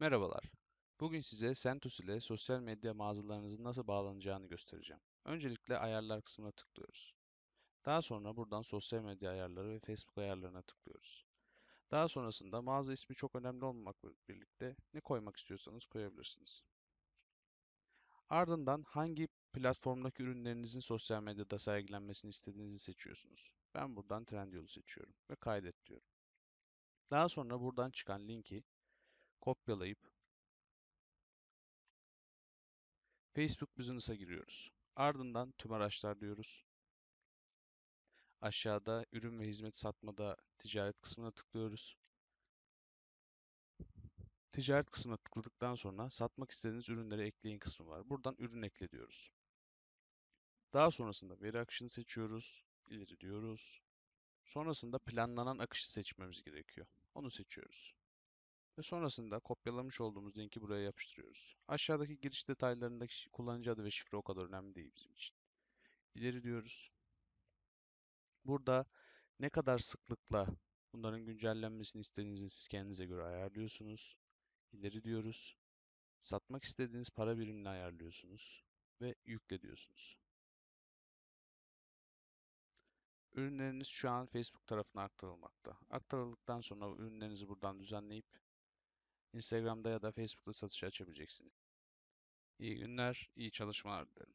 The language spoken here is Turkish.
Merhabalar. Bugün size CentOS ile sosyal medya mağazalarınızın nasıl bağlanacağını göstereceğim. Öncelikle ayarlar kısmına tıklıyoruz. Daha sonra buradan sosyal medya ayarları ve Facebook ayarlarına tıklıyoruz. Daha sonrasında mağaza ismi çok önemli olmamakla birlikte ne koymak istiyorsanız koyabilirsiniz. Ardından hangi platformdaki ürünlerinizin sosyal medyada sergilenmesini istediğinizi seçiyorsunuz. Ben buradan Trendyol'u seçiyorum ve kaydet diyorum. Daha sonra buradan çıkan linki kopyalayıp Facebook Business'a giriyoruz. Ardından tüm araçlar diyoruz. Aşağıda ürün ve hizmet satmada ticaret kısmına tıklıyoruz. Ticaret kısmına tıkladıktan sonra satmak istediğiniz ürünleri ekleyin kısmı var. Buradan ürün ekle diyoruz. Daha sonrasında veri akışını seçiyoruz. İleri diyoruz. Sonrasında planlanan akışı seçmemiz gerekiyor. Onu seçiyoruz. Ve sonrasında kopyalamış olduğumuz linki buraya yapıştırıyoruz. Aşağıdaki giriş detaylarındaki kullanıcı adı ve şifre o kadar önemli değil bizim için. İleri diyoruz. Burada ne kadar sıklıkla bunların güncellenmesini istediğinizi siz kendinize göre ayarlıyorsunuz. İleri diyoruz. Satmak istediğiniz para birimini ayarlıyorsunuz ve yükle diyorsunuz. Ürünleriniz şu an Facebook tarafına aktarılmakta. Aktarıldıktan sonra ürünlerinizi buradan düzenleyip Instagram'da ya da Facebook'ta satışa açabileceksiniz. İyi günler, iyi çalışmalar dilerim.